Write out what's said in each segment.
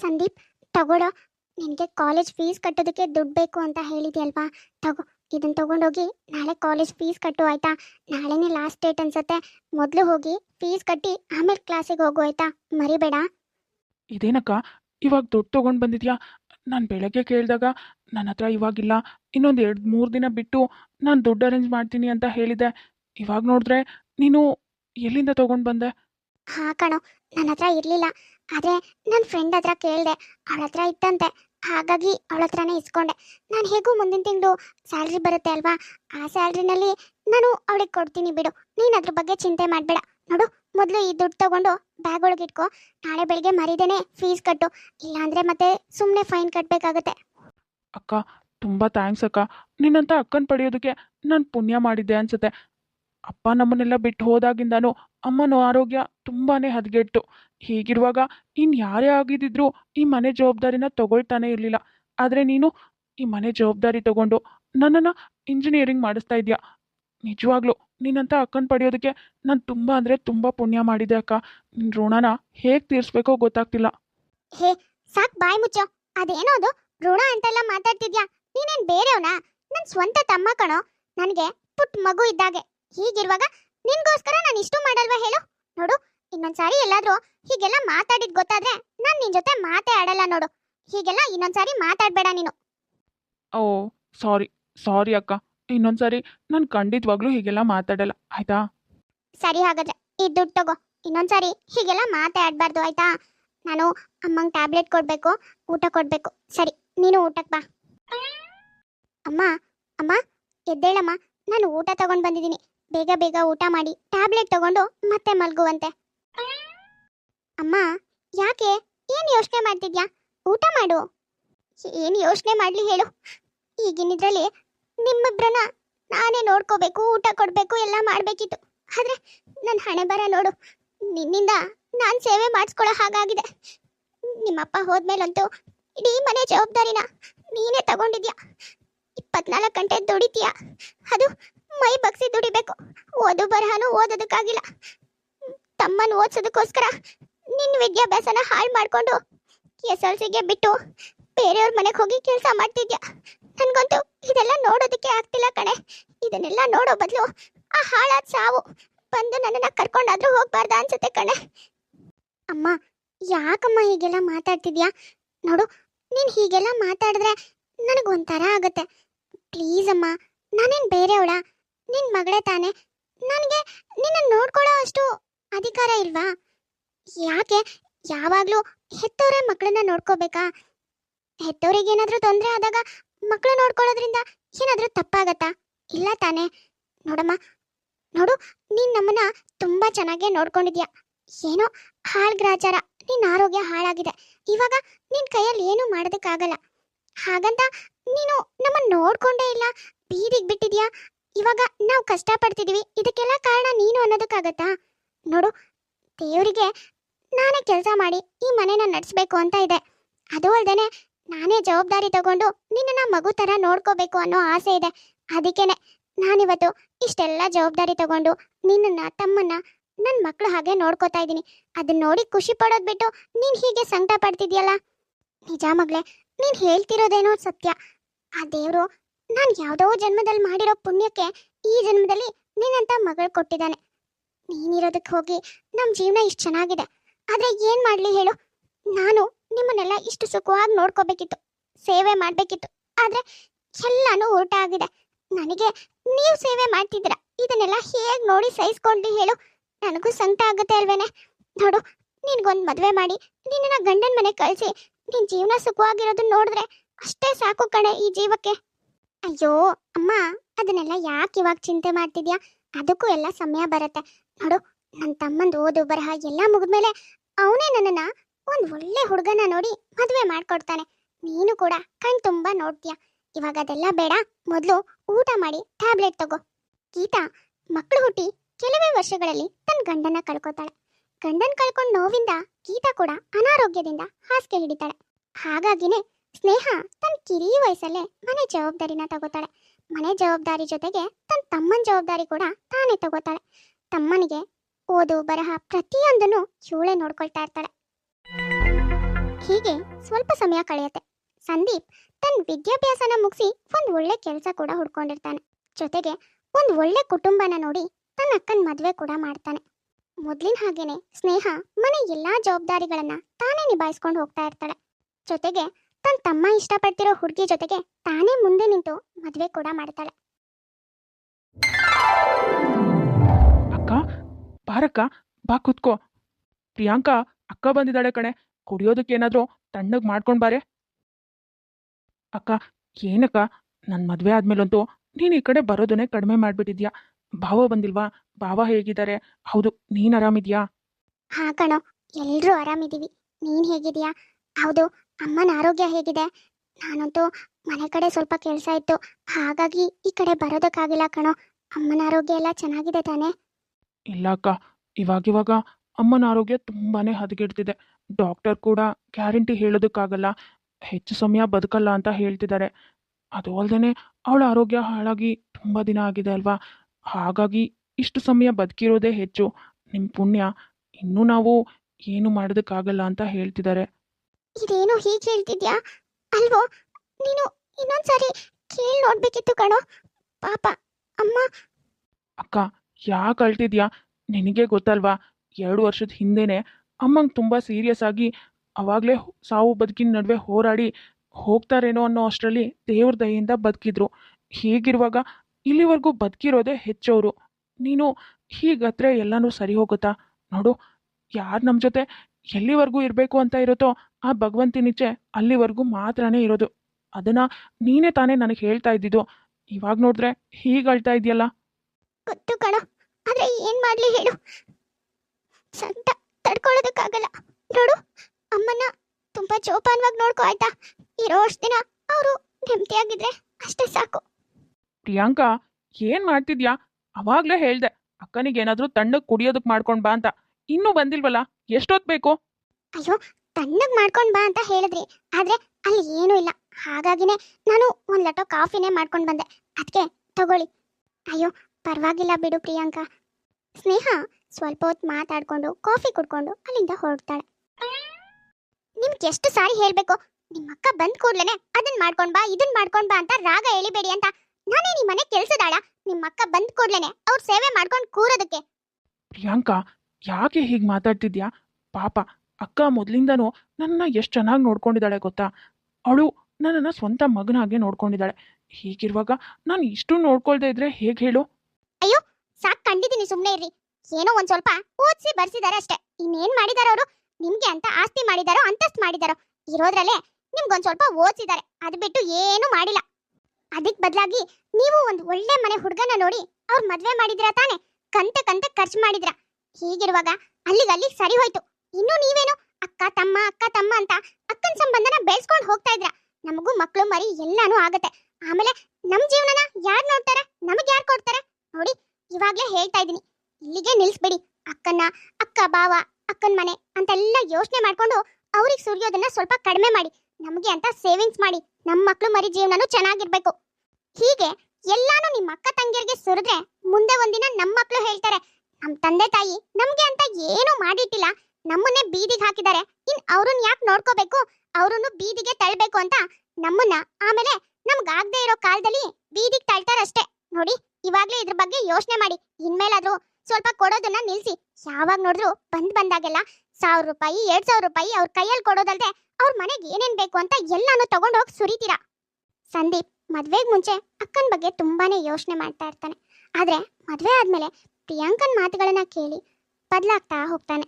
ಸಂದೀಪ್ ತಗೊಳ್ಳೋ ನಿನಗೆ college fees ಕಟ್ಟೋದಕ್ಕೆ ದುಡ್ಡು ಬೇಕು ಅಂತ ಹೇಳಿದೆಯಲ್ವಾ? ತಗೋ ಇದನ್ನು ತಗೊಂಡೋಗಿ ನಾಳೆ ಕಾಲೇಜ್ ಫೀಸ್ ಕಟ್ಟು ಆಯ್ತಾ? ನಾಳೆನೇ ಲಾಸ್ಟ್ ಡೇಟ್ ಅನ್ಸುತ್ತೆ. ಮೊದಲು ಹೋಗಿ ಫೀಸ್ ಕಟ್ಟಿ ಆಮೇಲೆ ಕ್ಲಾಸಿಗೆ ಹೋಗು ಆಯ್ತಾ? ಮರಿಬೇಡ. ಇದೇನಕ್ಕ ಇವಾಗ ದುಡ್ಡು ತೊಗೊಂಡು ಬಂದಿದ್ಯಾ? ನಾನು ಬೆಳಗ್ಗೆ ಕೇಳಿದಾಗ ನನ್ನ ಹತ್ರ ಇವಾಗಿಲ್ಲ. ಇನ್ನೊಂದು ಎರಡು ಮೂರು ದಿನ ಬಿಟ್ಟು ನಾನು ದುಡ್ಡು ಅರೇಂಜ್ ಮಾಡ್ತೀನಿ ಅಂತ ಹೇಳಿದೆ. ಇವಾಗ ನೋಡಿದ್ರೆ ನೀನು ಎಲ್ಲಿಂದ ತೊಗೊಂಡು ಬಂದೆ? ಹಾ ಕಣೋ ನನ್ನ ಹತ್ರ ಇರಲಿಲ್ಲ. ಆದರೆ ನನ್ನ ಫ್ರೆಂಡ್ ಹತ್ರ ಕೇಳಿದೆ. ಅವಳ ಹತ್ರ ಇತ್ತಂತೆ. ಹಾಗಾಗಿ ಅವಳ ಹತ್ರನೇ ಇಸ್ಕೊಂಡೆ. ನಾನು ಹೇಗೂ ಮುಂದಿನ ತಿಂಗಳು ಸ್ಯಾಲ್ರಿ ಬರುತ್ತೆ ಅಲ್ವಾ? ಆ ಸ್ಯಾಲ್ರಿನಲ್ಲಿ ನಾನು ಅವಳಿಗೆ ಕೊಡ್ತೀನಿ ಬಿಡು. ನೀನು ಅದ್ರ ಬಗ್ಗೆ ಚಿಂತೆ ಮಾಡಬೇಡ. ನೋಡು, ಮೊದಲು ಈ ದುಡ್ಡು ತಗೊಂಡು ಬ್ಯಾಗ್ ಒಳಗೆ ಇಟ್ಕೋ. ನಾಳೆ ಬೆಳಿಗ್ಗೆ ಮರಿದೇನೆ ಫೀಸ್ ಕಟ್ಟು. ಇಲ್ಲಾಂದ್ರೆ ಮತ್ತೆ ಸುಮ್ಮನೆ ಫೈನ್ ಕಟ್ಟಬೇಕಾಗುತ್ತೆ ಅಕ್ಕ, ತುಂಬ ಥ್ಯಾಂಕ್ಸ್ ಅಕ್ಕ. ನಿನ್ನಂತ ಅಕ್ಕನ ಪಡೆಯೋದಕ್ಕೆ ನಾನು ಪುಣ್ಯ ಮಾಡಿದ್ದೆ ಅನ್ಸುತ್ತೆ. ಅಪ್ಪ ನಮ್ಮನ್ನೆಲ್ಲ ಬಿಟ್ಟು ಹೋದಾಗಿಂದನೂ ಅಮ್ಮನ ಆರೋಗ್ಯ ತುಂಬಾ ಹದಗೆಟ್ಟು ಹೀಗಿರುವಾಗ ಇನ್ ಯಾರೇ ಆಗಿದ್ದಿದ್ರು ಈ ಮನೆ ಜವಾಬ್ದಾರಿನ ತಗೊಳ್ತಾನೆ ಇರಲಿಲ್ಲ. ಆದರೆ ನೀನು ಈ ಮನೆ ಜವಾಬ್ದಾರಿ ತಗೊಂಡು ನನ್ನನ್ನು ಇಂಜಿನಿಯರಿಂಗ್ ಮಾಡಿಸ್ತಾ ಇದೆಯಾ? ನಿಜವಾಗ್ಲೂ ನಿನ್ನಂತ ಅಕ್ಕನ ಪಡೆಯೋದಕ್ಕೆ ನಾನು ತುಂಬ ಅಂದರೆ ತುಂಬ ಪುಣ್ಯ ಮಾಡಿದೆ ಅಕ್ಕ. ನಿನ್ನ ಋಣನ ಹೇಗೆ ತೀರಿಸ್ಬೇಕೋ ಗೊತ್ತಾಗ್ತಿಲ್ಲ. ಹೇ, ಸಾಕ್ ಬಾಯ್ ಮುಚ್ಚೋ. ಅದೇನೋ ಅದು? ಋಣ ಅಂತೆಲ್ಲ ಮಾತಾಡ್ತಿದ್ಯಾ? ನೀನೇನ್ ಬೇರೆಯವನಾ? ನನ್ ಸ್ವಂತ ತಮ್ಮ ಕಣೋ. ನನಗೆ ಪುಟ್ ಮಗು ಇದ್ದಾಗೆ. ಹೀಗಿರುವಾಗ ನಿನ್ಗೋಸ್ಕರ ನಾನು ಇಷ್ಟು ಮಾಡಲ್ವಾ ಹೇಳು? ನೋಡು ಇನ್ನೊಂದ್ಸಾರಿ ಎಲ್ಲಾದ್ರೂ ಹೀಗೆಲ್ಲ ಮಾತಾಡಿದ್ ಗೊತ್ತಾದ್ರೆ ನಾನ್ ನಿನ್ ಜೊತೆ ಮಾತೇ ಆಡಲ್ಲ ನೋಡು. ಹೀಗೆಲ್ಲ ಇನ್ನೊಂದ್ಸಾರಿ ಮಾತಾಡ್ಬೇಡ ನೀನು. ಓ ಸಾರಿ ಸಾರಿ ಅಕ್ಕ. ಇನ್ನೊಂದ್ಸಾರಿ ನಾನು ಖಂಡಿತವಾಗ್ಲೂ ಹೀಗೆಲ್ಲ ಮಾತಾಡಲ್ಲ ಆಯ್ತಾ? ಸರಿ ಹಾಗಾದ್ರೆ ಈ ದುಡ್ಡು ತಗೋ. ಇನ್ನೊಂದ್ಸಾರಿ ಹೀಗೆಲ್ಲ ಮಾತೇ ಆಡ್ಬಾರ್ದು ಆಯ್ತಾ? ನಾನು ಅಮ್ಮಂಗ್ ಟ್ಯಾಬ್ಲೆಟ್ ಕೊಡ್ಬೇಕು ಊಟ ಕೊಡ್ಬೇಕು. ಸರಿ ನೀನು ಊಟಕ್ಕೆ ಬಾ. ಅಮ್ಮ ಅಮ್ಮ ಎದ್ದೇಳಮ್ಮ. ನಾನು ಊಟ ತಗೊಂಡ್ ಬಂದಿದ್ದೀನಿ. ಬೇಗ ಬೇಗ ಊಟ ಮಾಡಿ ಟ್ಯಾಬ್ಲೆಟ್ ತಗೊಂಡು ಮತ್ತೆ ಮಲಗುವಂತೆ. ಅಮ್ಮ, ಯಾಕೆ? ಏನು ಯೋಚನೆ ಮಾಡ್ತಿದ್ಯಾ? ಊಟ ಮಾಡು. ಏನು ಯೋಚನೆ ಮಾಡ್ಲಿ ಹೇಳು. ಈಗಿನಿದ್ರಲ್ಲಿ ನಿಮ್ಮಿಬ್ರನ್ನ ನಾನೇ ನೋಡ್ಕೋಬೇಕು, ಊಟ ಕೊಡಬೇಕು, ಎಲ್ಲ ಮಾಡಬೇಕಿತ್ತು. ಆದ್ರೆ ನನ್ನ ಹಣೆ ಬರ ನೋಡು. ನಿನ್ನಿಂದ ನಾನು ಸೇವೆ ಮಾಡಿಸ್ಕೊಳ್ಳೋ ಹಾಗಾಗಿದೆ. ನಿಮ್ಮಪ್ಪ ಹೋದ್ಮೇಲಂತೂ ಇಡೀ ಮನೆ ಜವಾಬ್ದಾರಿನ ನೀನೇ ತಗೊಂಡಿದ್ಯಾ? ಇಪ್ಪತ್ನಾಲ್ಕು ಗಂಟೆ ದುಡಿತೀಯ? ಅದು ಮೈ ಬಗ್ಸಿ ದುಡಿಬೇಕು. ಓದು ಬರಹನೂ ಓದೋದಕ್ಕಾಗಿಲ್ಲ. ತಮ್ಮನ್ನು ಓದಿಸೋದಕ್ಕೋಸ್ಕರ ನಿನ್ನ ವಿದ್ಯಾಭ್ಯಾಸನ ಹಾಳು ಮಾಡಿಕೊಂಡು ಎಸ್ ಎಲ್ ಸಿಗೆ ಬಿಟ್ಟು ಬೇರೆಯವ್ರ ಮನೆಗೆ ಹೋಗಿ ಕೆಲಸ ಮಾಡ್ತಿದ್ಯಾ? ನನಗಂತೂ ಇದೆಲ್ಲ ನೋಡೋದಕ್ಕೆ ಆಗ್ತಿಲ್ಲ ಕಣೆ. ಇದನ್ನೆಲ್ಲ ನೋಡೋ ಬದಲು ಆ ಹಾಳಾದ ಸಾವು ಬಂದು ನನ್ನನ್ನು ಕರ್ಕೊಂಡಾದ್ರೂ ಹೋಗ್ಬಾರ್ದ ಅನ್ಸುತ್ತೆ ಕಣೆ. ಅಮ್ಮ, ಯಾಕಮ್ಮ ಹೀಗೆಲ್ಲ ಮಾತಾಡ್ತಿದ್ಯಾ? ನೋಡು, ನೀನು ಹೀಗೆಲ್ಲ ಮಾತಾಡಿದ್ರೆ ನನಗೊಂಥರ ಆಗುತ್ತೆ. ಪ್ಲೀಸ್ ಅಮ್ಮ, ನಾನೇನು ಬೇರೆಯವಳ? ನಿನ್ ಮಗಳೇ ತಾನೆ. ನನಗೆ ನಿನ್ನ ನೋಡ್ಕೊಳ್ಳೋ ಅಷ್ಟು ಅಧಿಕಾರ ಇಲ್ವಾ? ಯಾಕೆ? ಯಾವಾಗ್ಲೂ ಹೆತ್ತವರೇ ಮಕ್ಕಳನ್ನ ನೋಡ್ಕೋಬೇಕಾ? ಹೆತ್ತವರಿಗೆ ಏನಾದ್ರೂ ತೊಂದರೆ ಆದಾಗ ಮಕ್ಕಳು ನೋಡ್ಕೊಳ್ಳೋದ್ರಿಂದ ಏನಾದ್ರೂ ತಪ್ಪಾಗತ್ತಾ? ಇಲ್ಲ ತಾನೆ. ನೋಡಮ್ಮ, ನೋಡು, ನೀನ್ ನಮ್ಮನ್ನ ತುಂಬಾ ಚೆನ್ನಾಗೇ ನೋಡ್ಕೊಂಡಿದ್ಯಾ. ಏನೋ ಹಾಳ್ಗ್ರಾಚಾರ ನಿನ್ನ ಆರೋಗ್ಯ ಹಾಳಾಗಿದೆ. ಇವಾಗ ನಿನ್ ಕೈಯಲ್ಲಿ ಏನು ಮಾಡೋದಕ್ಕಾಗಲ್ಲ. ಹಾಗಂತ ನೀನು ನಮ್ಮನ್ನ ನೋಡ್ಕೊಂಡೇ ಇಲ್ಲ? ಬೀದಿಗೆ ಬಿಟ್ಟಿದ್ಯಾ? ಇವಾಗ ನಾವು ಕಷ್ಟಪಡ್ತಿದೀವಿ. ಇದಕ್ಕೆಲ್ಲ ಕಾರಣ ನೀನು ಅನ್ನೋದಕ್ಕಾಗತ್ತಾ? ನೋಡು, ದೇವರಿಗೆ ನಾನೇ ಕೆಲಸ ಮಾಡಿ ಈ ಮನೇನ ನಡೆಸ್ಬೇಕು ಅಂತ ಇದೆ. ಅದು ಅಲ್ದೇನೆ ನಾನೇ ಜವಾಬ್ದಾರಿ ತಗೊಂಡು ನಿನ್ನನ್ನ ಮಗು ಥರ ನೋಡ್ಕೋಬೇಕು ಅನ್ನೋ ಆಸೆ ಇದೆ. ಅದಕ್ಕೇನೆ ನಾನಿವತ್ತು ಇಷ್ಟೆಲ್ಲ ಜವಾಬ್ದಾರಿ ತಗೊಂಡು ನಿನ್ನನ್ನು, ತಮ್ಮನ್ನ ನನ್ನ ಮಕ್ಕಳು ಹಾಗೆ ನೋಡ್ಕೋತಾ ಇದ್ದೀನಿ. ಅದನ್ನ ನೋಡಿ ಖುಷಿ ಪಡೋದು ಬಿಟ್ಟು ನೀನು ಹೀಗೆ ಸಂಕಟ ಪಡ್ತಿದ್ಯಲ್ಲ? ನಿಜ ಮಗಳೇ, ನೀನು ಹೇಳ್ತಿರೋದೇನೋ ಸತ್ಯ. ಆ ದೇವ್ರು ನಾನ್ ಯಾವ್ದೋ ಜನ್ಮದಲ್ಲಿ ಮಾಡಿರೋ ಪುಣ್ಯಕ್ಕೆ ಈ ಜನ್ಮದಲ್ಲಿ ನಿನ್ನಂತ ಮಗಳು ಕೊಟ್ಟಿದ್ದಾನೆ. ನೀನಿರೋದಕ್ಕೆ ಹೋಗಿ ನಮ್ಮ ಜೀವನ ಇಷ್ಟು ಚೆನ್ನಾಗಿದೆ. ಆದ್ರೆ ಏನು ಮಾಡಲಿ ಹೇಳು? ನಾನು ನಿಮ್ಮನ್ನೆಲ್ಲ ಇಷ್ಟು ಸುಖವಾಗಿ ನೋಡ್ಕೋಬೇಕಿತ್ತು. ಸೇವೆ ಮಾಡಬೇಕಿತ್ತು. ಆದ್ರೆ ಎಲ್ಲಾನು ಊಟ ಆಗಿದೆ. ನನಗೆ ನೀವು ಸೇವೆ ಮಾಡ್ತಿದ್ದೀರ? ಇದನ್ನೆಲ್ಲ ಹೇಗೆ ನೋಡಿ ಸಹಿಸ್ಕೊಂಡ್ಲಿ ಹೇಳು? ನನಗೂ ಸಂಕಟ ಆಗುತ್ತೆ ಅಲ್ವೇನೆ? ನೋಡು, ನಿನ್ಗೊಂದ್ ಮದುವೆ ಮಾಡಿ ನಿನ್ನ ಗಂಡನ ಮನೆ ಕಳ್ಸಿ ನಿನ್ನ ಜೀವನ ಸುಖವಾಗಿರೋದನ್ನ ನೋಡಿದ್ರೆ ಅಷ್ಟೇ ಸಾಕು ಕಣೆ ಈ ಜೀವಕ್ಕೆ. ಅಯ್ಯೋ, ಅಮ್ಮ, ಅದನ್ನೆಲ್ಲ ಯಾಕೆ ಇವಾಗ ಚಿಂತೆ ಮಾಡ್ತಿದ್ಯಾ? ಅದಕ್ಕೂ ಎಲ್ಲ ಸಮಯ ಬರುತ್ತೆ. ನೋಡು ನನ್ನ ತಮ್ಮಂದು ಓದು ಬರಹ ಎಲ್ಲ ಮುಗಿದ್ಮೇಲೆ ಅವನೇ ನನ್ನನ್ನ ಒಂದು ಒಳ್ಳೆ ಹುಡುಗನ ನೋಡಿ ಮದುವೆ ಮಾಡ್ಕೊಡ್ತಾನೆ. ನೀನು ಕೂಡ ಕಣ್ ತುಂಬ ನೋಡ್ತೀಯ. ಇವಾಗ ಅದೆಲ್ಲ ಬೇಡ. ಮೊದಲು ಊಟ ಮಾಡಿ ಟ್ಯಾಬ್ಲೆಟ್ ತಗೋ. ಗೀತಾ ಮಕ್ಕಳು ಹುಟ್ಟಿ ಕೆಲವೇ ವರ್ಷಗಳಲ್ಲಿ ತನ್ನ ಗಂಡನ ಕಳ್ಕೊತಾಳೆ. ಗಂಡನ್ ಕಳ್ಕೊಂಡು ನೋವಿಂದ ಗೀತಾ ಕೂಡ ಅನಾರೋಗ್ಯದಿಂದ ಹಾಸಿಗೆ ಹಿಡಿತಾಳೆ. ಹಾಗಾಗಿನೇ ಸ್ನೇಹ ತನ್ನ ಕಿರಿ ವಯಸ್ಸಲ್ಲೇ ಮನೆ ಜವಾಬ್ದಾರಿನ ತಗೋತಾಳೆ. ಮನೆ ಜವಾಬ್ದಾರಿ ಜೊತೆಗೆ ತನ್ನ ತಮ್ಮನ ಜವಾಬ್ದಾರಿ ಕೂಡ ತಾನೇ ತಗೋತಾಳೆ. ತಮ್ಮನಿಗೆ ಓದು, ಬರಹ ಪ್ರತಿಯೊಂದನ್ನು ಇವಳೇ ನೋಡ್ಕೊಳ್ತಾ ಇರ್ತಾಳೆ. ಹೀಗೆ ಸ್ವಲ್ಪ ಸಮಯ ಕಳೆಯುತ್ತೆ. ಸಂದೀಪ್ ತನ್ನ ವಿದ್ಯಾಭ್ಯಾಸನ ಮುಗಿಸಿ ಒಂದು ಒಳ್ಳೆ ಕೆಲಸ ಕೂಡ ಹುಡ್ಕೊಂಡಿರ್ತಾನೆ. ಜೊತೆಗೆ ಒಂದು ಒಳ್ಳೆ ಕುಟುಂಬನ ನೋಡಿ ತನ್ನ ಅಕ್ಕನ ಮದುವೆ ಕೂಡ ಮಾಡ್ತಾನೆ. ಮೊದಲಿನ ಹಾಗೇನೆ ಸ್ನೇಹ ಮನೆ ಎಲ್ಲಾ ಜವಾಬ್ದಾರಿಗಳನ್ನ ತಾನೇ ನಿಭಾಯಿಸ್ಕೊಂಡು ಹೋಗ್ತಾ ಇರ್ತಾಳೆ. ಜೊತೆಗೆ ತನ್ನ ತಮ್ಮ ಇಷ್ಟಪಡ್ತಿರೋ ಹುಡುಗಿ ಜೊತೆಗೆ ತಾನೇ ಮುಂದೆ ನಿಂತು ಮದುವೆ ಕೂಡ ಮಾಡ್ತಾಳೆ. ಅಕ್ಕ ಬಾರಕ್ಕ ಬಾ ಕೂತ್ಕೋ. ಪ್ರಿಯಾಂಕಾ ಅಕ್ಕ ಬಂದಿದ್ದಾಳೆ ಕಣೆ. ಕುಡಿಯೋದಕ್ಕೆ ಏನಾದರೂ ತಣ್ಣಗೆ ಮಾಡ್ಕೊಂಡು ಬಾರೆ. ಅಕ್ಕ ಏನಕ್ಕ? ನನ್ನ ಮದುವೆ ಆದ್ಮೇಲಂತೂ ನೀನು ಈ ಕಡೆ ಬರೋದನ್ನೇ ಕಡಿಮೆ ಮಾಡಿಬಿಟ್ಟಿದ್ಯಾ? ಭಾವ ಬಂದಿಲ್ವಾ? ಭಾವ ಹೇಗಿದ್ದಾರೆ? ಹೌದು ನೀನು ಆರಾಮಿದ್ಯಾ? ಹಾ ಕಣೋ ಎಲ್ಲರೂ ಆರಾಮಿದೀವಿ ನೀನ್ ಹೇಗಿದ್ಯಾ ಹೌದು ಅಮ್ಮನ ಆರೋಗ್ಯ ಹೇಗಿದೆ? ನಾನಂತೂ ಮನೆ ಕಡೆ ಸ್ವಲ್ಪ ಕೆಲಸ ಇತ್ತು. ಹಾಗಾಗಿ ಈ ಕಡೆ ಬರೋದಕ್ಕಾಗಿಲ್ಲ ಕಣೋ. ಅಮ್ಮನ ಆರೋಗ್ಯ ಎಲ್ಲ ಚೆನ್ನಾಗಿದೆ ತಾನೇ? ಇಲ್ಲ ಅಕ್ಕ. ಇವಾಗಿವಾಗ ಅಮ್ಮನ ಆರೋಗ್ಯ ತುಂಬಾನೇ ಹದಗೆಡ್ತಿದೆ. ಡಾಕ್ಟರ್ ಕೂಡ ಗ್ಯಾರಂಟಿ ಹೇಳೋದಕ್ಕಾಗಲ್ಲ. ಹೆಚ್ಚು ಸಮಯ ಬದುಕಲ್ಲ ಅಂತ ಹೇಳ್ತಿದ್ದಾರೆ. ಅದು ಅಲ್ಲದೆ ಅವಳ ಆರೋಗ್ಯ ಹಾಳಾಗಿ ತುಂಬ ದಿನ ಆಗಿದೆ ಅಲ್ವಾ? ಹಾಗಾಗಿ ಇಷ್ಟು ಸಮಯ ಬದುಕಿರೋದೇ ಹೆಚ್ಚು. ನಿಮ್ಮ ಪುಣ್ಯ. ಇನ್ನೂ ನಾವು ಏನು ಮಾಡೋದಕ್ಕಾಗಲ್ಲ ಅಂತ ಹೇಳ್ತಿದ್ದಾರೆ. ಇದೇನು ಹೀಗೆ ಹೇಳ್ತಿದ್ಯಾ? ಅಲ್ವೋ? ನೀನು ಇನ್ನೊಂದ್ಸಾರಿ ಕೇಳಿ ನೋಡ್ಬೇಕಿತ್ತು ಕಣೋ. ಪಾಪ, ಅಮ್ಮ. ಅಕ್ಕ, ಯಾಕೆ ಅಳ್ತಿದ್ಯಾ? ನಿನಗೆ ಗೊತ್ತಲ್ವಾ? ಎರಡು ವರ್ಷದ ಹಿಂದೆನೆ ಅಮ್ಮಂಗೆ ತುಂಬ ಸೀರಿಯಸ್ ಆಗಿ ಅವಾಗಲೇ ಸಾವು ಬದುಕಿನ ನಡುವೆ ಹೋರಾಡಿ ಹೋಗ್ತಾರೇನೋ ಅನ್ನೋ ಅಷ್ಟರಲ್ಲಿ ದೇವ್ರ ದಯೆಯಿಂದ ಬದುಕಿದ್ರು. ಹೀಗಿರುವಾಗ ಇಲ್ಲಿವರೆಗೂ ಬದುಕಿರೋದೇ ಹೆಚ್ಚವರು ನೀನು ಹೀಗತ್ರೆ ಎಲ್ಲನೂ ಸರಿ ಹೋಗುತ್ತಾ? ನೋಡು, ಯಾರು ನಮ್ಮ ಜೊತೆ ಎಲ್ಲಿವರೆಗೂ ಇರಬೇಕು ಅಂತ ಇರುತ್ತೋ ಆ ಭಗವಂತನಿಚ್ಛೆ ಅಲ್ಲಿವರೆಗೂ ಮಾತ್ರನೇ ಇರೋದು. ಅದನ್ನ ನೀನೇ ತಾನೇ ನನಗೆ ಹೇಳ್ತಾ ಇದ್ದಿದ್ದು. ಇವಾಗ ನೋಡಿದ್ರೆ ಹೀಗೆ ಅಳ್ತಾ ಇದೆಯಲ್ಲ? ಗೊತ್ತು ಕಣ ಆದ್ರೆ ಏನ್ ಮಾಡಲಿ ಹೇಳು. ಸಂತ ತಡ್ಕೊಳ್ಳೋದಕ್ಕಾಗಲ್ಲ. ನೋಡು ಅಮ್ಮನ ತುಂಬಾ ಜೋಪಾನವಾಗಿ ನೋಡ್ಕೋ ಆಯ್ತಾ? ಇರೋ ಅಷ್ಟು ದಿನ ಅವರು ನೆಮ್ಮದಿಯಾಗಿದ್ರೆ ಅಷ್ಟೇ ಸಾಕು. ಪ್ರಿಯಾಂಕಾ ಏನು ಮಾಡ್ತಿದ್ಯಾ? ಅವಾಗ್ಲೇ ಹೇಳ್ದೆ ಅಕ್ಕನಿಗೆ ಏನಾದರೂ ತಣ್ಣಗ್ ಕುಡಿಯೋದಕ್ ಮಾಡ್ಕೊಂಡ್ ಬಾ ಅಂತ. ಇನ್ನೂ ಬಂದಿಲ್ವಲ್ಲ? ಎಷ್ಟೊತ್ ಬೇಕು? ಅಯ್ಯೋ ತಣ್ಣಗ್ ಮಾಡ್ಕೊಂಡ್ ಬಾ ಅಂತ ಹೇಳಿದ್ರಿ. ಆದ್ರೆ ಅಲ್ಲಿ ಏನೂ ಇಲ್ಲ. ಹಾಗಾಗಿನೇ ನಾನು ಒಂದ್ ಲಟೋ ಕಾಫಿನೇ ಮಾಡ್ಕೊಂಡ್ ಬಂದೆ. ಅದಕ್ಕೆ ತಗೊಳ್ಳಿ. ಅಯ್ಯೋ ಪರವಾಗಿಲ್ಲ ಬಿಡು ಪ್ರಿಯಾಂಕಾ. ಸ್ನೇಹ ಸ್ವಲ್ಪ ಹೊತ್ತು ಮಾತಾಡ್ಕೊಂಡು ಕಾಫಿ ಕುಡ್ಕೊಂಡು ಅಲ್ಲಿಂದ ಹೊರಡ್ತಾಳೆ. ನಿಮ್ಗೆ ಎಷ್ಟು ಸಾರಿ ಹೇಳ್ಬೇಕು? ನಿಮ್ಮ ಅಕ್ಕ ಬಂದ್ ಕೂಡ್ಲೇನೆ ಅದನ್ ಮಾಡ್ಕೊಂಡ್ ಬಾ ಇದನ್ ಮಾಡ್ಕೊಂಡ್ ಬಾ ಅಂತ ರಾಗ ಹೇಳಿಬೇಡಿ ಅಂತ. ನಾನೇ ನಿಮ್ ಮನೆ ಕೆಲ್ಸದಾಳ. ನಿಮ್ಮ ಅಕ್ಕ ಬಂದ್ ಕೂಡ್ಲೇನೆ ಅವ್ರ ಸೇವೆ ಮಾಡ್ಕೊಂಡ್ ಕೂರೋದಕ್ಕೆ. ಪ್ರಿಯಾಂಕಾ ಯಾಕೆ ಹೀಗೆ ಮಾತಾಡ್ತಿದ್ಯಾ? ಪಾಪ, ಅಕ್ಕ ಮೊದಲಿಂದನೂ ನನ್ನ ಎಷ್ಟು ಚೆನ್ನಾಗಿ ನೋಡ್ಕೊಂಡಿದ್ದಾಳೆ ಗೊತ್ತಾ? ಅವಳು ನನ್ನನ್ನ ಸ್ವಂತ ಮಗನಾಗೆ ನೋಡ್ಕೊಂಡಿದ್ದಾಳೆ. ಹೀಗಿರುವಾಗ ನಾನು ಇಷ್ಟು ನೋಡ್ಕೊಳ್ದೇ ಇದ್ರೆ ಹೇಗೆ ಹೇಳು? ಅಯ್ಯೋ, ಸಾಕ್ ಕಂಡಿದ್ದೀನಿ ಸುಮ್ಮನೆ ಇರ್ರಿ. ಏನೋ ಒಂದ್ ಸ್ವಲ್ಪ ಓದ್ಸಿ ಬರ್ಸಿದಾರೆ ಅಷ್ಟೇ. ಇನ್ನೇನ್ ಮಾಡಿದಾರ ಅವರು? ನಿಮ್ಗೆ ಅಂತ ಆಸ್ತಿ ಮಾಡಿದಾರೋ, ಅಂತಸ್ತ್ ಮಾಡಿದಾರೋ? ಇರೋದ್ರಲ್ಲೇ ನಿಮ್ಗೊಂದ್ ಸ್ವಲ್ಪ ಓದಿಸಿದ್ದಾರೆ ಅದು ಬಿಟ್ಟು ಏನು ಮಾಡಿಲ್ಲ. ಅದಕ್ಕೆ ಬದಲಾಗಿ ನೀವು ಒಂದು ಒಳ್ಳೆ ಮನೆ ಹುಡುಗನ ನೋಡಿ ಅವ್ರ ಮದ್ವೆ ಮಾಡಿದಿರ ತಾನೆ? ಕಂತೆ ಕಂತೆ ಖರ್ಚು ಮಾಡಿದ್ರ? ಹೀಗಿರುವಾಗ ಅಲ್ಲಿಗೆ ಅಲ್ಲಿಗೆ ಸರಿ ಹೋಯ್ತು. ಇನ್ನು ನೀವೇನು ಅಕ್ಕ, ತಮ್ಮ ಅಕ್ಕ, ತಮ್ಮ ಅಂತ ಅಕ್ಕನ ಸಂಬಂಧನ ಬೆಳೆಸ್ಕೊಂಡು ಹೋಗ್ತಾ ಇದ್ರ? ನಮಗೂ ಮಕ್ಕಳು ಮರಿ ಎಲ್ಲಾನು ಆಗುತ್ತೆ. ಆಮೇಲೆ ನಮ್ ಜೀವನನ ಯಾರ್ ನೋಡ್ತಾರೆ? ನಮಗೆ ಯಾರ್ ಕೊಡ್ತಾರೆ? ನೋಡಿ, ಇವಾಗ್ಲೇ ಹೇಳ್ತಾ ಇದೀನಿ ಇಲ್ಲಿಗೆ ನಿಲ್ಸ್ಬಿಡಿ. ಅಕ್ಕನ ಅಕ್ಕ ಬಾವ, ಅಕ್ಕನ ಮನೆ ಅಂತೆಲ್ಲ ಯೋಚನೆ ಮಾಡ್ಕೊಂಡು ಅವ್ರಿಗೆ ಸುರಿಯೋದನ್ನ ಸ್ವಲ್ಪ ಕಡಿಮೆ ಮಾಡಿ. ನಮಗೆ ಅಂತ ಸೇವಿಂಗ್ಸ್ ಮಾಡಿ. ನಮ್ಮ ಮಕ್ಕಳು ಮರಿ ಜೀವನನು ಚೆನ್ನಾಗಿರ್ಬೇಕು. ಹೀಗೆ ಎಲ್ಲಾನು ನಿಮ್ಮ ಅಕ್ಕ ತಂಗಿಯರಿಗೆ ಸುರಿದ್ರೆ ಮುಂದೆ ಒಂದಿನ ನಮ್ಮ ಮಕ್ಕಳು ಹೇಳ್ತಾರೆ ನಮ್ ತಂದೆ ತಾಯಿ ನಮ್ಗೆ ಅಂತ ಏನು ಮಾಡಿಟ್ಟಿಲ್ಲ. ನಮ್ಮನ್ನೇ ಬೀದಿಗೆ ಹಾಕಿದ್ದಾರೆ. ಇನ್ ಅವ್ರನ್ನ ಯಾಕೆ ನೋಡ್ಕೋಬೇಕು? ಅವ್ರನ್ನು ಬೀದಿಗೆ ತಳ್ಬೇಕು ಅಂತ ನಮ್ಮನ್ನ. ಆಮೇಲೆ ನಮ್ಗಾಗ್ದೇ ಇರೋ ಕಾಲದಲ್ಲಿ ಬೀದಿಗೆ ತಳ್ತಾರಷ್ಟೇ. ನೋಡಿ, ಇವಾಗ್ಲೇ ಇದ್ರ ಬಗ್ಗೆ ಯೋಚನೆ ಮಾಡಿ. ಇನ್ಮೇಲಾದ್ರೂ ಸ್ವಲ್ಪ ಕೊಡೋದನ್ನ ನಿಲ್ಸಿ. ಯಾವಾಗ ನೋಡಿದ್ರು ಬಂದ್ ಬಂದಾಗೆಲ್ಲ ಸಾವಿರ ರೂಪಾಯಿ, ಎರಡ್ ಸಾವಿರ ರೂಪಾಯಿ ಅವ್ರ ಕೈಯಲ್ಲಿ ಕೊಡೋದಲ್ದೆ ಅವ್ರ ಮನೆಗೆ ಏನೇನ್ ಬೇಕು ಅಂತ ಎಲ್ಲಾನು ತಗೊಂಡೋಗಿ ಸುರಿತೀರಾ. ಸಂದೀಪ್ ಮದ್ವೆಗ್ ಮುಂಚೆ ಅಕ್ಕನ ಬಗ್ಗೆ ತುಂಬಾನೇ ಯೋಚನೆ ಮಾಡ್ತಾ ಇರ್ತಾನೆ. ಆದ್ರೆ ಮದ್ವೆ ಆದ್ಮೇಲೆ ಪ್ರಿಯಾಂಕನ್ ಮಾತುಗಳನ್ನ ಕೇಳಿ ಬದಲಾಗ್ತಾ ಹೋಗ್ತಾನೆ.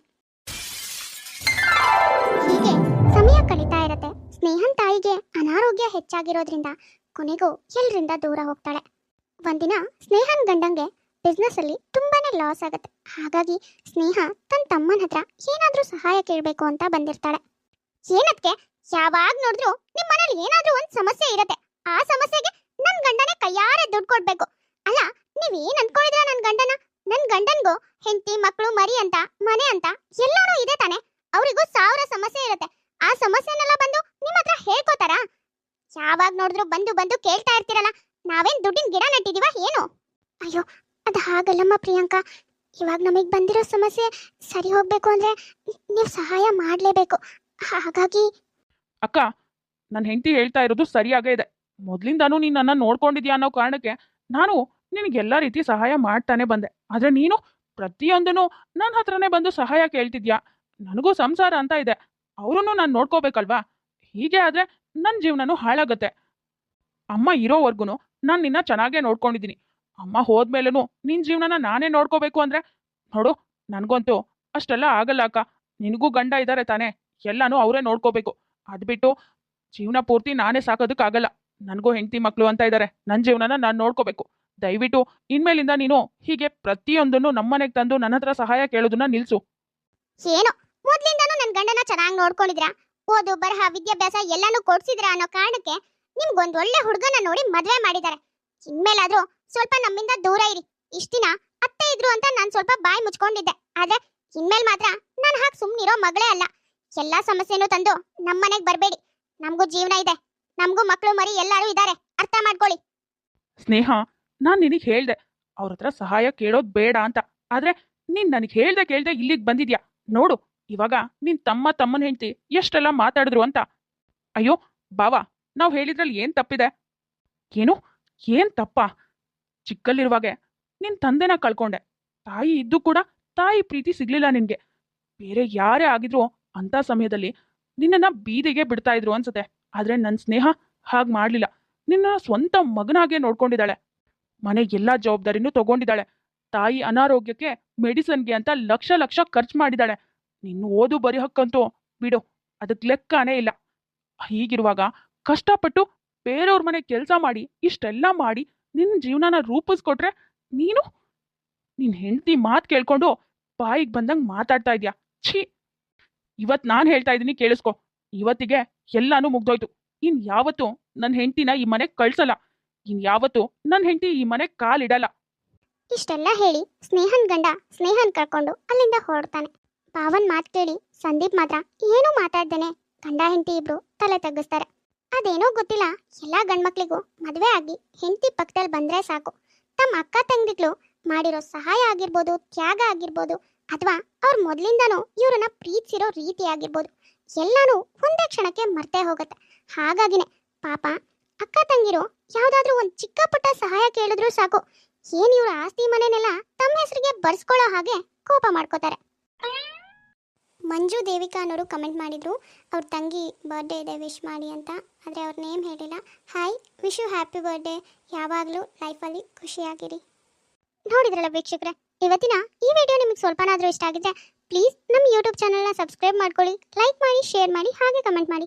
ಹೀಗೆ ಸಮಯ ಕಳೀತಾ ಇರತ್ತೆ. ಸ್ನೇಹನ್ ತಾಯಿಗೆ ಅನಾರೋಗ್ಯ ಹೆಚ್ಚಾಗಿರೋದ್ರಿಂದ ಕೊನೆಗೂ ಎಲ್ರಿಂದ ದೂರ ಹೋಗ್ತಾಳೆ. ಒಂದಿನ ಸ್ನೇಹನ್ ಗಂಡಂಗೆ ಬಿಸ್ನೆಸ್ ಅಲ್ಲಿ ತುಂಬಾನೇ ಲಾಸ್ ಆಗತ್ತೆ. ಹಾಗಾಗಿ ಸ್ನೇಹ ತನ್ನ ತಮ್ಮನ ಹತ್ರ ಏನಾದ್ರೂ ಸಹಾಯ ಕೇಳಬೇಕು ಅಂತ ಬಂದಿರ್ತಾಳೆ. ಏನಕ್ಕೆ? ಯಾವಾಗ ನೋಡಿದ್ರು ನಿಮ್ಮ ಮನೇಲಿ ಏನಾದ್ರೂ ಒಂದ್ ಸಮಸ್ಯೆ ಇರತ್ತೆ. ಆ ಸಮಸ್ಯೆಗೆ ನನ್ ಗಂಡನೇ ಕೈಯಾರೆ ದುಡ್ಡು ಕೊಡ್ಬೇಕು. ಅಲ್ಲ ನೀವ್ ಏನ್ ಅನ್ಕೊಂಡಿದ್ರ ನನ್ ಗಂಡನ? ನನ್ ಗಂಡನ್ಗೂ ಹೆಂಡತಿ ಮಕ್ಕಳು ಮರಿ ಅಂತ, ಮನೆ ಅಂತ ಎಲ್ಲಾನು ಇದೆ ತಾನೆ. ಅವರಿಗೂ ಸಾವಿರ ಸಮಸ್ಯೆ ಇರುತ್ತೆ. ಆ ಸಮಸ್ಯೆನೆಲ್ಲ ಬಂದು ನಿಮ್ಮ ಹತ್ರ ಹೇಳ್ಕೋತಾರ? ಯಾವಾಗ ನೋಡಿದ್ರು ಬಂದು ಬಂದು ಕೇಳ್ತಾ ಇರ್ತೀರಲ್ಲ, ನಾವೇನ್ ದುಡ್ಡಿನ ಗಿಡ ನೆಟ್ಟಿದೀವ ಏನು? ಅಯ್ಯೋ, ಅದು ಹಾಗಲ್ಲಮ್ಮ ಪ್ರಿಯಾಂಕಾ. ಇವಾಗ ನಮಗ್ ಬಂದಿರೋ ಸಮಸ್ಯೆ ಸರಿ ಹೋಗ್ಬೇಕು ಅಂದ್ರೆ ನೀವು ಸಹಾಯ ಮಾಡ್ಲೇಬೇಕು. ಹಾಗಾಗಿ ಅಕ್ಕ ನನ್ನ ಹೆಂಡತಿ ಹೇಳ್ತಾ ಇರೋದು ಸರಿಯಾಗೇ ಇದೆ. ಮೊದಲಿಂದಾನು ನೀನು ನನ್ನ ನೋಡ್ಕೊಂಡಿದ್ಯಾ ಅನ್ನೋ ಕಾರಣಕ್ಕೆ ನಾನು ನಿನಗೆಲ್ಲ ರೀತಿ ಸಹಾಯ ಮಾಡ್ತಾನೆ ಬಂದೆ. ಆದರೆ ನೀನು ಪ್ರತಿಯೊಂದನ್ನು ನನ್ನ ಹತ್ರನೇ ಬಂದು ಸಹಾಯ ಕೇಳ್ತಿದ್ಯಾ? ನನಗೂ ಸಂಸಾರ ಅಂತ ಇದೆ. ಅವರನ್ನು ನಾನು ನೋಡ್ಕೋಬೇಕಲ್ವಾ? ಹೀಗೆ ಆದರೆ ನನ್ನ ಜೀವನನೂ ಹಾಳಾಗತ್ತೆ. ಅಮ್ಮ ಇರೋವರೆಗೂ ನಾನು ನಿನ್ನ ಚೆನ್ನಾಗೇ ನೋಡ್ಕೊಂಡಿದ್ದೀನಿ. ಅಮ್ಮ ಹೋದ್ಮೇಲೂ ನಿನ್ನ ಜೀವನನ ನಾನೇ ನೋಡ್ಕೋಬೇಕು ಅಂದರೆ ನೋಡು, ನನಗಂತೂ ಅಷ್ಟೆಲ್ಲ ಆಗಲ್ಲ ಅಕ್ಕ. ನಿನಗೂ ಗಂಡ ಇದ್ದಾರೆ ತಾನೇ. ಎಲ್ಲನೂ ಅವರೇ ನೋಡ್ಕೋಬೇಕು. ಅದ್ಬಿಟ್ಟು ಜೀವನ ಪೂರ್ತಿ ನಾನೇ ಸಾಕೋದಕ್ಕಾಗಲ್ಲ. ನನಗೂ ಹೆಂಡತಿ ಮಕ್ಕಳು ಅಂತ ಇದ್ದಾರೆ ನನ್ನ ಜೀವನನ ನಾನು ನೋಡ್ಕೋಬೇಕು. ದಯವಿಟ್ಟು ಇನ್ಮೇಲಿಂದ ನೀನು ಹೀಗೆ ಪ್ರತಿಯೊಂದನ್ನು ನಮ್ಮನೆಗೆ ತಂದು ನನ್ನ ಹತ್ರ ಸಹಾಯ ಕೇಳೋದನ್ನ ನಿಲ್ಸು. ಏನು? ಮೊದ್ಲಿಂದಾನು ನನ್ ಗಂಡನ ಚೆನ್ನಾಗಿ ನೋಡ್ಕೊಂಡಿದ್ರ? ಓದು ಬರಹ ವಿದ್ಯಾಭ್ಯಾಸ ಎಲ್ಲಾನು ಕೊಡ್ಸಿದ್ರ ಅನ್ನೋ ಕಾರಣಕ್ಕೆ ನಿಮ್ಗೊಂದ್ ಒಳ್ಳೆ ಹುಡುಗನ ನೋಡಿ ಮದ್ವೆ ಮಾಡಿದ್ದಾರೆ ಇನ್ಮೇಲಾದ್ರೂ ಸ್ವಲ್ಪ ನಮ್ಮಿಂದ ದೂರ ಇರಿ. ಇಷ್ಟ ದಿನ ಅತ್ತೆ ಇದ್ರು ಅಂತ ನಾನ್ ಸ್ವಲ್ಪ ಬಾಯಿ ಮುಚ್ಕೊಂಡಿದ್ದೆ. ಆದ್ರೆ ಇನ್ಮೇಲ್ ಮಾತ್ರ ನಾನ್ ಹಾಗೆ ಸುಮ್ನಿರೋ ಮಗಳೇ ಅಲ್ಲ. ಎಲ್ಲಾ ಸಮಸ್ಯೆನೂ ತಂದು ನಮ್ಮನೆಗ್ ಬರ್ಬೇಡಿ. ನಮಗೂ ಜೀವನ ಇದೆ. ನಮಗೂ ಮಕ್ಕಳು ಮರಿ ಎಲ್ಲಾರು ಇದ್ದಾರೆ ಅರ್ಥ ಮಾಡ್ಕೊಳ್ಳಿ. ಸ್ನೇಹ ನಾನು ನಿನಗೆ ಹೇಳ್ದೆ, ಅವ್ರ ಹತ್ರ ಸಹಾಯ ಕೇಳೋದು ಬೇಡ ಅಂತ. ಆದ್ರೆ ನೀನ್ ನನಗೆ ಹೇಳ್ದೆ ಕೇಳ್ದೆ ಇಲ್ಲಿಗೆ ಬಂದಿದ್ಯಾ? ನೋಡು, ಇವಾಗ ನಿನ್ ತಮ್ಮ ತಮ್ಮನ ಹೆಂಡತಿ, ಎಷ್ಟೆಲ್ಲ ಮಾತಾಡಿದ್ರು ಅಂತ. ಅಯ್ಯೋ, ಬಾವಾ, ನಾವು ಹೇಳಿದ್ರಲ್ಲಿ ಏನ್ ತಪ್ಪಿದೆ? ಏನು? ಏನ್ ತಪ್ಪ? ಚಿಕ್ಕಲ್ಲಿರುವಾಗೆ ನಿನ್ ತಂದೆನ ಕಳ್ಕೊಂಡೆ. ತಾಯಿ ಇದ್ದು ಕೂಡ ತಾಯಿ ಪ್ರೀತಿ ಸಿಗ್ಲಿಲ್ಲ ನಿನ್ಗೆ. ಬೇರೆ ಯಾರೇ ಆಗಿದ್ರು ಅಂತ ಸಮಯದಲ್ಲಿ ನಿನ್ನನ್ನ ಬೀದಿಗೆ ಬಿಡ್ತಾ ಇದ್ರು ಅನ್ಸುತ್ತೆ. ಆದ್ರೆ ನನ್ನ ಸ್ನೇಹ ಹಾಗ್ ಮಾಡ್ಲಿಲ್ಲ. ನಿನ್ನ ಸ್ವಂತ ಮಗನಾಗೆ ನೋಡ್ಕೊಂಡಿದ್ದಾಳೆ. ಮನೆ ಎಲ್ಲಾ ಜವಾಬ್ದಾರಿನೂ ತಗೊಂಡಿದ್ದಾಳೆ. ತಾಯಿ ಅನಾರೋಗ್ಯಕ್ಕೆ ಮೆಡಿಸನ್ಗೆ ಅಂತ ಲಕ್ಷ ಲಕ್ಷ ಖರ್ಚು ಮಾಡಿದ್ದಾಳೆ. ನಿನ್ನ ಓದು ಬರಿಹಕ್ಕಂತೂ ಬಿಡು, ಅದಕ್ಕೆ ಲೆಕ್ಕನೇ ಇಲ್ಲ. ಹೀಗಿರುವಾಗ ಕಷ್ಟಪಟ್ಟು ಬೇರೆಯವ್ರ ಮನೆ ಕೆಲಸ ಮಾಡಿ, ಇಷ್ಟೆಲ್ಲ ಮಾಡಿ ನಿನ್ನ ಜೀವನನ ರೂಪಿಸ್ಕೊಟ್ರೆ ನೀನು, ನಿನ್ನ ಹೆಂಡತಿ ಮಾತು ಕೇಳ್ಕೊಂಡು ಬಾಯಿಗೆ ಬಂದಂಗೆ ಮಾತಾಡ್ತಾ ಇದ್ಯಾ? ಛೀ! ಇವತ್ತು ನಾನು ಹೇಳ್ತಾ ಇದ್ದೀನಿ ಕೇಳಿಸ್ಕೊ. ಇವತ್ತಿಗೆ ಎಲ್ಲಾನು ಮುಗ್ದೋಯ್ತು. ಇನ್ ಯಾವತ್ತು ನನ್ನ ಹೆಂಡತಿನ ಈ ಮನೆಗೆ ಕಳ್ಸಲ್ಲ. ಇನ್ ಯಾವತ್ತು ನನ್ನ ಹೆಂಡತಿ ಈ ಮನೆ ಕಾಲಿಡಲ್ಲ. ಇಷ್ಟೆಲ್ಲ ಹೇಳಿ ಸ್ನೇಹನ್ ಗಂಡ ಸ್ನೇಹನ್ ಕರ್ಕೊಂಡು ಅಲ್ಲಿಂದ ಹೊರಡ್ತಾನೆ. ಪಾವನ್ ಮಾತ್ ಕೇಳಿ ಸಂದೀಪ್ ಮಾತ್ರ ಏನೂ ಮಾತಾಡ್ದೇನೆ. ಗಂಡ ಹೆಂಡತಿ ಇಬ್ರು ತಲೆ ತಗ್ಗಿಸ್ತಾರೆ. ಅದೇನೋ ಗೊತ್ತಿಲ್ಲ. ಎಲ್ಲ ಗಂಡ್ಮಕ್ಳಿಗೂ ಮದುವೆ ಆಗಿ ಹೆಂಡತಿ ಪಕ್ಕದಲ್ಲಿ ಬಂದ್ರೆ ಸಾಕು. ತಮ್ಮ ಅಕ್ಕ ತಂಗಿಗಳು ಮಾಡಿರೋ ಸಹಾಯ ಆಗಿರ್ಬೋದು, ತ್ಯಾಗ ಆಗಿರ್ಬೋದು, ಅಥವಾ ಅವ್ರ ಮೊದ್ಲಿಂದನೂ ಇವ್ರನ್ನ ಪ್ರೀತಿಸಿರೋ ರೀತಿ ಆಗಿರ್ಬೋದು, ಎಲ್ಲಾನು ಒಂದೇ ಕ್ಷಣಕ್ಕೆ ಮರ್ತೇ ಹೋಗುತ್ತೆ. ಹಾಗಾಗಿನೇ ಪಾಪ ಅಕ್ಕ ತಂಗಿರು, ಯಾವ್ದಾದ್ರೂ ಒಂದು ಚಿಕ್ಕ ಪುಟ್ಟ ಸಹಾಯ ಕೇಳಿದ್ರು ಸಾಕು. ಏನ್ ಇವ್ರ ಆಸ್ತಿ ಮನೆನೆಲ್ಲ ತಮ್ಮ ಹೆಸರಿಗೆ ಬರ್ಸ್ಕೊಳ್ಳೋ ಹಾಗೆ ಕೋಪ ಮಾಡ್ಕೋತಾರೆ. ಮಂಜು ದೇವಿಕಾ ಅನ್ನೋರು ಕಮೆಂಟ್ ಮಾಡಿದ್ರು. ಅವ್ರ ತಂಗಿ ಬರ್ಡೇ ಇದೆ ವಿಶ್ ಮಾಡಿ ಅಂತ. ಆದರೆ ಅವ್ರ ನೇಮ್ ಹೇಳಿಲ್ಲ. Hi wish you happy birthday ಯಾವಾಗಲೂ ಲೈಫಲ್ಲಿ ಖುಷಿಯಾಗಿರಿ. ನೋಡಿದ್ರಲ್ಲ ವೀಕ್ಷಕರೇ, ಇವತ್ತಿನ ಈ ವಿಡಿಯೋ ನಿಮಗೆ ಸ್ವಲ್ಪನಾದರೂ ಇಷ್ಟ ಆಗಿದ್ರೆ ಪ್ಲೀಸ್ ನಮ್ಮ ಯೂಟ್ಯೂಬ್ ಚಾನಲ್ನ ಸಬ್ಸ್ಕ್ರೈಬ್ ಮಾಡ್ಕೊಳ್ಳಿ ಲೈಕ್ ಮಾಡಿ ಶೇರ್ ಮಾಡಿ, ಹಾಗೆ ಕಮೆಂಟ್ ಮಾಡಿ.